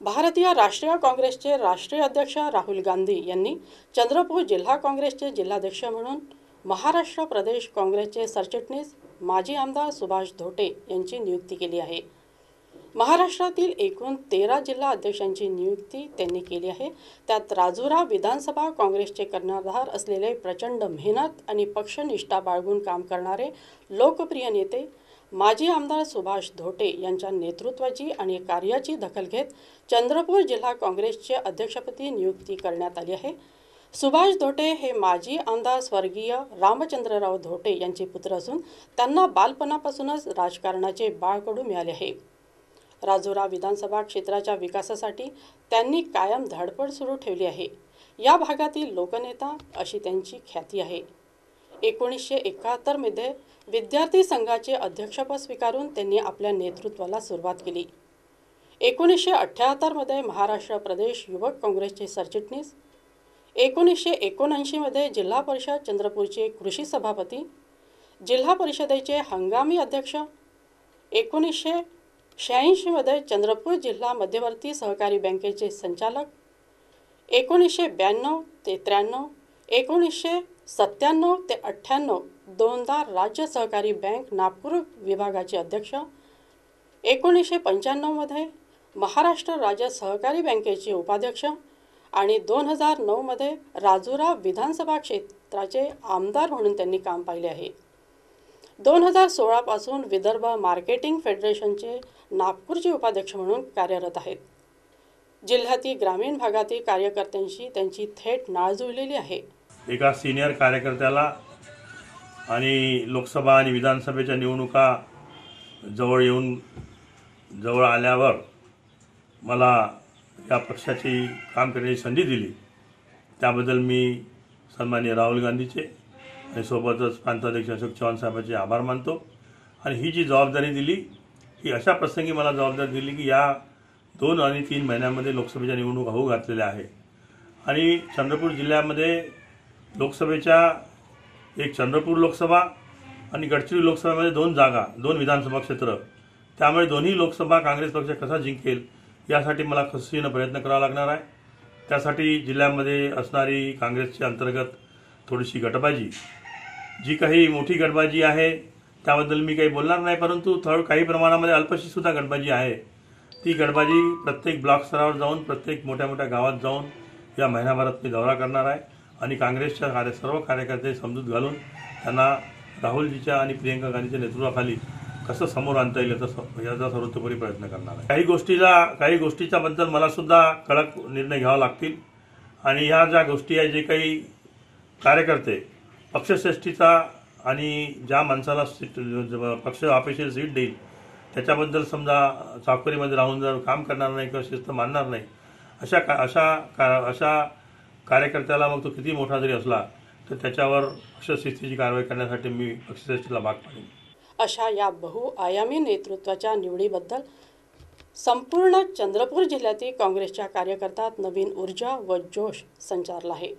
भारतीय राष्ट्रीय काँग्रेसचे राष्ट्रीय अध्यक्ष राहुल गांधी यांनी चंद्रपूर जिल्हा काँग्रेसचे जिल्हाध्यक्ष म्हणून महाराष्ट्र प्रदेश काँग्रेसचे सरचिटणीस माजी आमदार सुभाष धोटे यांची नियुक्ती केली आहे. महाराष्ट्रातील एकूण तेरा जिल्हा अध्यक्षांची नियुक्ती त्यांनी केली आहे. त्यात राजुरा विधानसभा काँग्रेसचे कर्णधार असलेले प्रचंड मेहनत आणि पक्षनिष्ठा बाळगून काम करणारे लोकप्रिय नेते माजी आमदार सुभाष धोटे यांच्या नेतृत्वाची आणि कार्याची दखल घेत चंद्रपूर जिल्हा काँग्रेसचे अध्यक्षपदी नियुक्ती करण्यात आली आहे. सुभाष धोटे हे माजी आमदार स्वर्गीय रामचंद्रराव धोटे यांचे पुत्र असून त्यांना बालपणापासूनच राजकारणाचे बाळकडू मिळाले आहे. राजुरा विधानसभा क्षेत्राच्या विकासासाठी त्यांनी कायम धडपड सुरू ठेवली आहे. या भागातील लोकनेता अशी त्यांची ख्याती आहे. एकोणीसशे एकाहत्तरमध्ये विद्यार्थी संघाचे अध्यक्षपद स्वीकारून त्यांनी आपल्या नेतृत्वाला सुरुवात केली. एकोणीसशे अठ्ठ्याहत्तरमध्ये महाराष्ट्र प्रदेश युवक काँग्रेसचे सरचिटणीस. एकोणीसशे एकोणऐंशीमध्ये जिल्हा परिषद चंद्रपूरचे कृषी सभापती. जिल्हा परिषदेचे हंगामी अध्यक्ष. एकोणीसशे शहाऐंशीमध्ये चंद्रपूर जिल्हा मध्यवर्ती सहकारी बँकेचे संचालक. एकोणीसशे ब्याण्णव ते त्र्याण्णव एकोणीसशे सत्त्याण्णव ते अठ्ठ्याण्णव दोनदा राज्य सहकारी बँक नागपूर विभागाचे अध्यक्ष. एकोणीसशे पंच्याण्णवमध्ये महाराष्ट्र राज्य सहकारी बँकेचे उपाध्यक्ष आणि दोन हजार नऊमध्ये राजुरा विधानसभा क्षेत्राचे आमदार म्हणून त्यांनी काम पाहिले आहे. दोन हजार सोळापासून विदर्भ मार्केटिंग फेडरेशनचे नागपूरचे उपाध्यक्ष म्हणून कार्यरत आहेत. जिल्ह्यातील ग्रामीण भागातील कार्यकर्त्यांशी त्यांची थेट नाळ जुळलेली आहे. एका सिनियर कार्यकर्त्याला आणि लोकसभा आणि विधानसभेच्या निवडणुका जवळ येऊन जवळ आल्यावर मला या पक्षाची काम करण्याची संधी दिली. त्याबद्दल मी सन्मान्य राहुल गांधीचे आणि सोबतच प्रांताध्यक्ष अशोक चव्हाण साहेबांचे आभार मानतो. आणि ही जी जबाबदारी दिली ही अशा प्रसंगी मला जबाबदारी दिली की या दोन आणि तीन महिन्यामध्ये लोकसभेच्या निवडणूक होऊ घातलेल्या आहे आणि चंद्रपूर जिल्ह्यामध्ये लोकसभेच्या एक चंद्रपूर लोकसभा आणि गडचिरोली लोकसभेमध्ये दोन जागा दोन विधानसभा क्षेत्र. त्यामुळे दोन्ही लोकसभा काँग्रेस पक्ष कसा जिंकेल यासाठी मला खसुसीनं प्रयत्न करावा लागणार आहे. त्यासाठी जिल्ह्यामध्ये असणारी काँग्रेसची अंतर्गत थोडीशी गटबाजी. जी काही मोठी गटबाजी आहे त्याबद्दल मी काही बोलणार नाही परंतु थोड काही प्रमाणामध्ये अल्पशीसुद्धा गटबाजी आहे. ती गटबाजी प्रत्येक ब्लॉक स्तरावर जाऊन प्रत्येक मोठ्या मोठ्या गावात जाऊन या महिन्याभरात मी दौरा करणार आहे. आणि काँग्रेसच्या कार्य सर्व कार्यकर्ते समजूत घालून त्यांना राहुलजीच्या आणि प्रियंका गांधीच्या नेतृत्वाखाली कसं समोर आणता येईल याचा याचा सर्वतोपरी प्रयत्न करणार आहे. काही गोष्टीला काही गोष्टीच्या बद्दल मला सुद्धा कडक निर्णय घ्यावा लागतील. आणि ह्या ज्या गोष्टी आहे जे काही कार्यकर्ते पक्षश्रेष्ठीचा आणि ज्या माणसाला सीट पक्ष ऑफिशियल सीट देईल त्याच्याबद्दल समजा चाकोरीमध्ये राहून जर काम करणार नाही किंवा शिस्त मानणार नाही अशा का अशा का अशा कार्यकर्त्याला मग तो किती मोठा जरी असला तर त्याच्यावर पक्षशिस्तीची कारवाई करण्यासाठी मी पक्षश्रेष्ठीला भाग पाडेन. अशा या बहुआयामी नेतृत्वाच्या निवडीबद्दल संपूर्ण चंद्रपूर जिल्ह्यातील काँग्रेसच्या कार्यकर्त्यात नवीन ऊर्जा व जोश संचारला आहे.